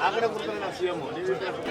ಆ ಕಡೆ ಕೂತ್ಕೊಳ್ಳಿ ನಾವು ಸಿ ಎಂ ನೀವು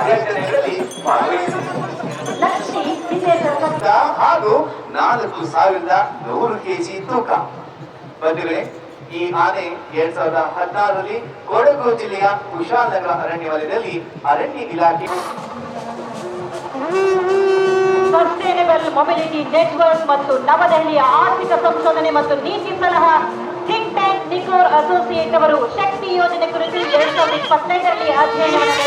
ಕಾರ್ಯಾಚರಣೆಗಳಲ್ಲಿ ಭಾಗವಹಿಸಿದೆ ಹಾಗೂ ನಾಲ್ಕು ಸಾವಿರದ ನೂರು ಕೆಜಿ ತೂಕ. ಬಂಧುಗಳೇ ಈ ಆನೆ ಎರಡ್ ಸಾವಿರದ ಹದಿನಾರರಲ್ಲಿ ಕೊಡಗು ಜಿಲ್ಲೆಯ ಕುಶಾಲನಗರ ಅರಣ್ಯ ವಲಯದಲ್ಲಿ ಅರಣ್ಯ ಇಲಾಖೆ ಸಸ್ಟೈನಬಲ್ ಮೊಬಿಲಿಟಿ ನೆಟ್ವರ್ಕ್ ಮತ್ತು ನವದೆಹಲಿಯ ಆರ್ಥಿಕ ಸಂಶೋಧನೆ ಮತ್ತು ನೀತಿ ಸಲಹಾ ನಿಕೋರ್ ಅಸೋಸಿಯೇಟ್ ಅವರು ಶಕ್ತಿ ಯೋಜನೆ ಕುರಿತು ಎರಡ್ ಸಾವಿರದ ಇಪ್ಪತ್ತೈದರಲ್ಲಿ ಅಧ್ಯಯನವನ್ನು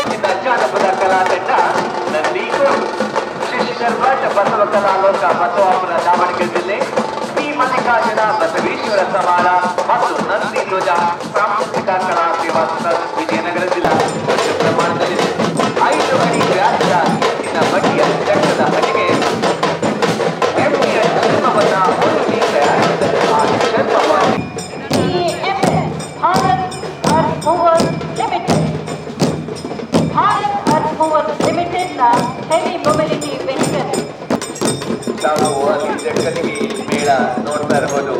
ತಾವು ಅತಿ ಜಗತ್ತಿಗೆ ಮೇಳ ನೋಡ್ತಾ ಇರ್ಬೋದು.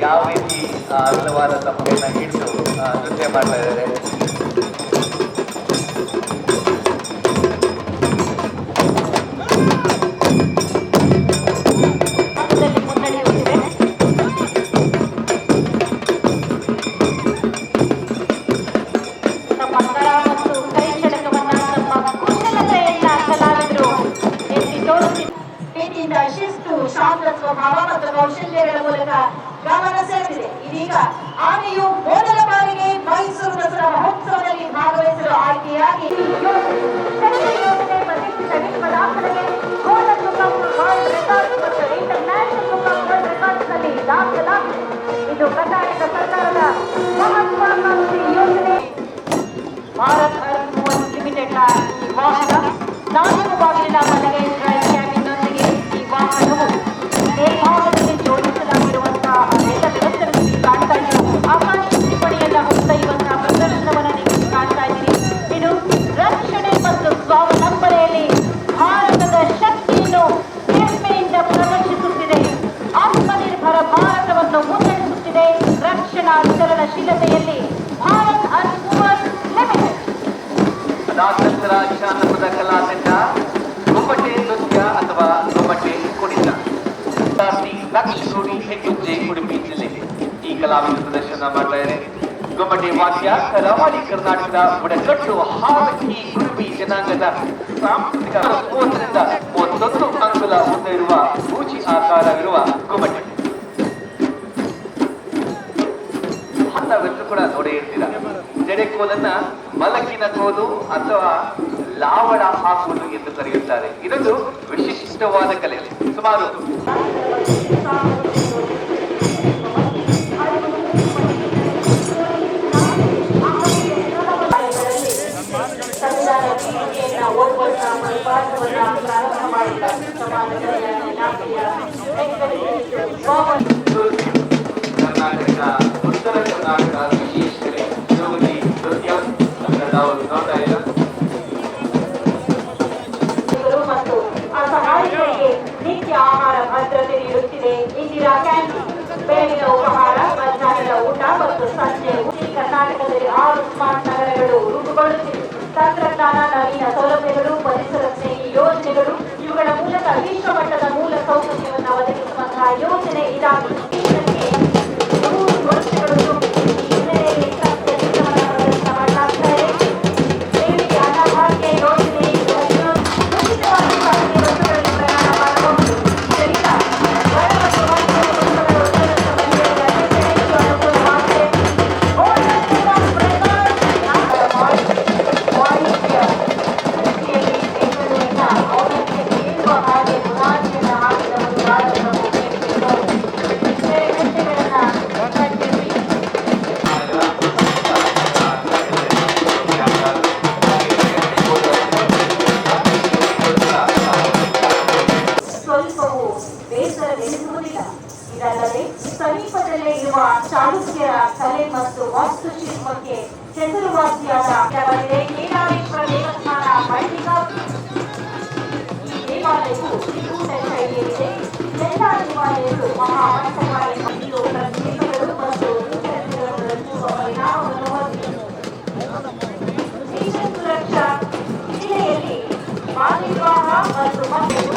ಯಾವ ರೀತಿ ಆ ಅಗಲವಾದ ತಪ್ಪೆಯನ್ನ ಹಿಡಿದು ನೃತ್ಯ ಮಾಡ್ತಾ ಇದ್ದಾರೆ. ಶಿಸ್ತು ಶಾಂತ ಸ್ವಭಾವ ಮತ್ತು ಕೌಶಲ್ಯಗಳ ಮೂಲಕ ಗಮನ ಸೆಳೆದಿದೆ. ಇದೀಗ ಆನೆಯು ಮೊದಲ ಬಾರಿಗೆ ಮೈಸೂರು ದಸರಾ ಮಹೋತ್ಸವದಲ್ಲಿ ಭಾಗವಹಿಸಲು ಆಯ್ಕೆಯಾಗಿ ಇದು ಕರ್ನಾಟಕ ಸರ್ಕಾರದ ಯೋಜನೆ ಅರ್ತ್ ಕಲಾವಿದ ಪ್ರದರ್ಶನ ಮಾಡ್ತಾ ಇದೆ ಗೊಮ್ಮಟಿ ವಾದ್ಯ, ಕರಾವಳಿ ಕರ್ನಾಟಕದ ಬುಡಕಟ್ಟು, ಹಾಕಿ ಕುರುಬಿ ಜನಾಂಗದ ಸಾಂಸ್ಕೃತಿಕ ಮೂವತ್ತರಿಂದ ಮೂವತ್ತೊಂದು ಅಂಗುಲ ಹೊಂದಿರುವ ಸೂಚಿ ಆಕಾರವಿರುವ ಗೊಮ್ಮಟಿ ಹನ್ನವೆಲ್ಲರೂ ಕೂಡ ನೋಡೇ ಇರ್ತೀರ. ಜಡೆ ಕೋಲನ್ನ ಮಲಕಿನ ಕೋಲು ಅಥವಾ ಲಾವಣ ಹಾಕುವುದು ಎಂದು ಕರೆಯುತ್ತಾರೆ. ಇದೊಂದು ವಿಶಿಷ್ಟವಾದ ಕಲೆ. ಸುಮಾರು ಉತ್ತರ ಭದ್ರತೆ ನೀಡುತ್ತಿದೆ ಊಟ ಮತ್ತು ಸಂಜೆ. ಕರ್ನಾಟಕದಲ್ಲಿ ಆರು ಸ್ಮಾರ್ಟ್ ನಗರಗಳು ರೂಪುಗೊಳ್ಳುತ್ತಿವೆ ತಂತ್ರಜ್ಞಾನ ನವೀನ ಸೌಲಭ್ಯಗಳು ಪರಿಸರ ಸ್ನೇಹಿ ಯೋಜನೆಗಳು ಇವುಗಳ ಮೂಲಕ ない両手で抱 ಇದಲ್ಲದೆ ಸಮೀಪದಲ್ಲೇ ಇರುವ ಚಾಲುಕ್ಯರ ಕಲೆ ಮತ್ತು ವಾಸ್ತುಶಿಲ್ಪಕ್ಕೆ ಹೆಸರುವಾಸಿಯಾದ ಕೆಲವರಿಗೆ ಕೇದಾರೇಶ್ವರ ದೇವಸ್ಥಾನ ಮಲ್ಟಿಕಾರ್ಟ್ ಈ ದೇವಾಲಯವು ತ್ರಿಕೂಟ ಶೈಲಿಯಲ್ಲಿದೆ ಎಲ್ಲ ದೇವಾಲಯಗಳು ಮಹಾಮಂಟಪಗಳ ಇದು ಪ್ರತಿಮೆಗಳು ಮತ್ತು ವಿಗ್ರಹಗಳನ್ನು ರಚಿಸುವ ಪರಿಣಾಮವನ್ನು ಹೊಂದಿದೆ ಶ್ರೀ ಸುರಕ್ಷಾ ಜಿಲ್ಲೆಯಲ್ಲಿ ಬಾಲ್ಯವಿವಾಹ ಮತ್ತು ಮಕ್ಕಳ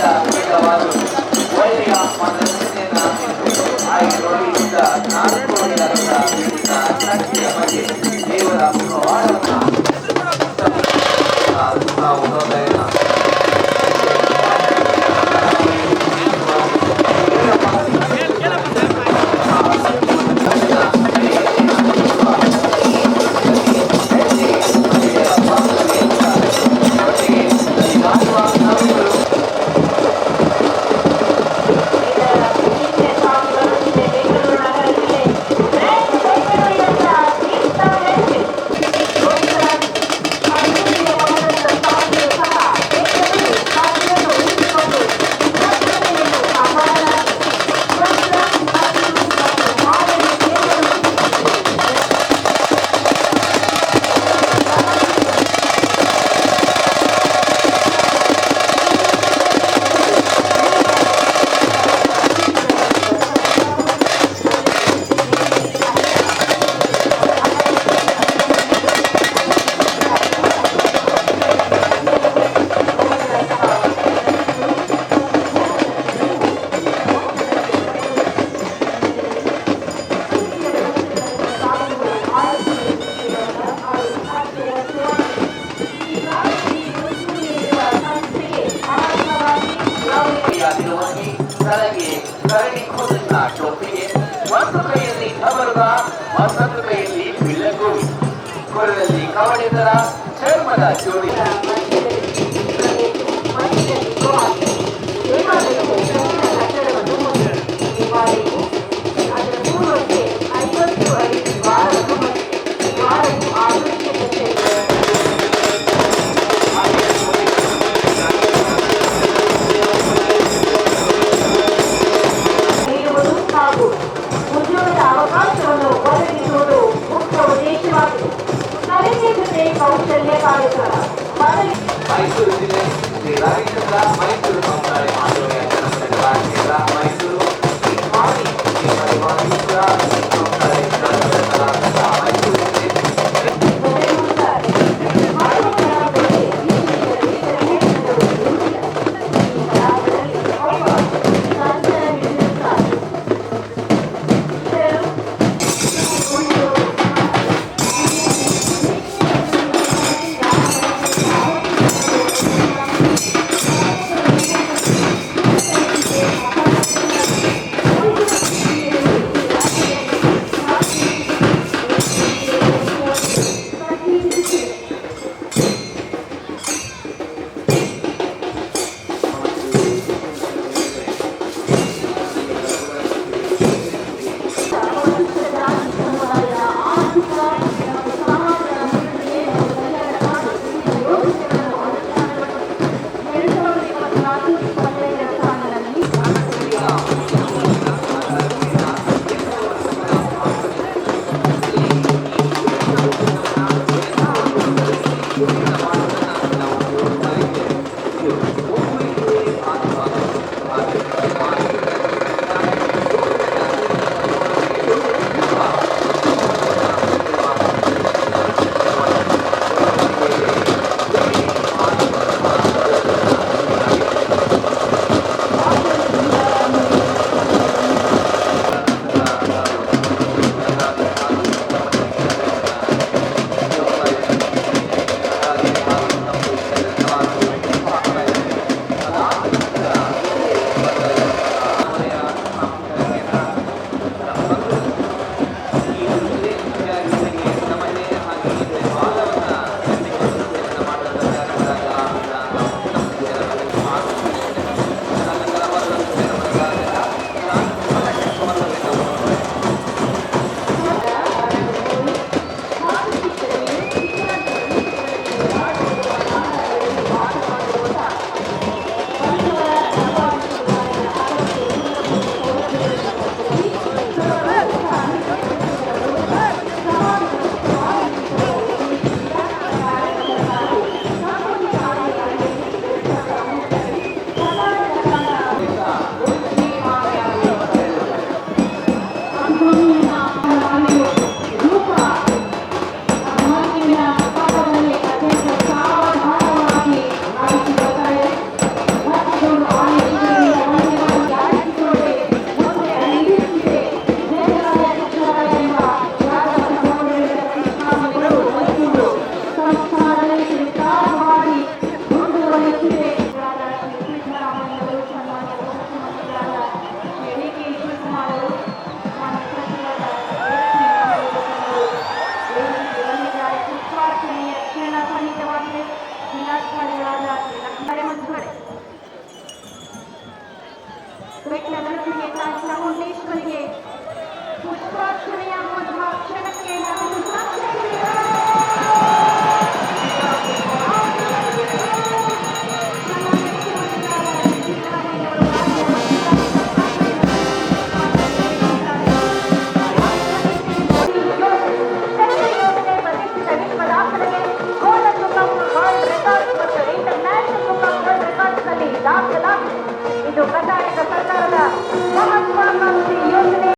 da, da var. ಸಲುವಾಗಿ ತಲೆಗೆ ತಲೆಗೆ ಕೂದಲಿನ ಟೋಪಿಗೆ ಒಂದು ಕೈಯಲ್ಲಿ ಧಬರದ ಮತ್ತೊಂದು ಕೈಯಲ್ಲಿ ಬಿಲ್ಲಗು ಕೊರಳಲ್ಲಿ ಕವಡಿದರ ಚರ್ಮದ ಜೋಡಿ.